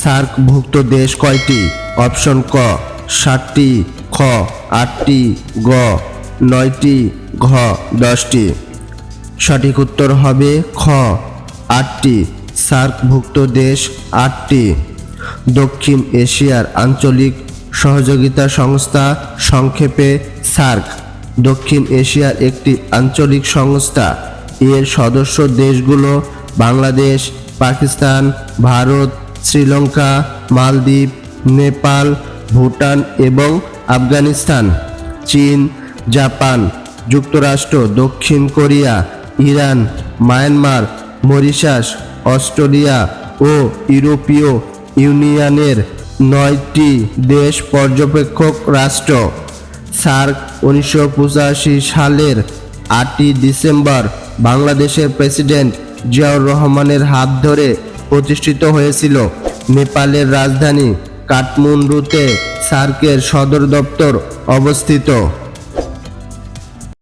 সার্কভুক্ত দেশ কয়টি? অপশন ক ষাটটি খ, আটটি, গ, নয়টি, ঘ, দশটি। সঠিক উত্তর হবে খ, আটটি। সার্কভুক্ত দেশ আটটি। দক্ষিণ এশিয়ার আঞ্চলিক সহযোগিতা সংস্থা সংক্ষেপে সার্ক। দক্ষিণ এশিয়ার একটি আঞ্চলিক সংস্থা। এর সদস্য দেশগুলো বাংলাদেশ, পাকিস্তান, ভারত শ্রীলঙ্কা, মালদ্বীপ, নেপাল, ভুটান এবং আফগানিস্তান, চীন, জাপান, যুক্তরাষ্ট্র, দক্ষিণ Korea, Iran, Myanmar, Mauritius, Australia ও ইউরোপীয় ইউনিয়নের নয়টি দেশ পর্যবেক্ষক রাষ্ট্র। সার্ক উনিশশো পঁচাশি সালের আটই ডিসেম্বর বাংলাদেশের প্রেসিডেন্ট জিয়াউর রহমানের হাত ধরে প্রতিষ্ঠিত হয়েছিল। নেপালের রাজধানী কাঠমান্ডুতে সার্কের সদর দপ্তর অবস্থিত।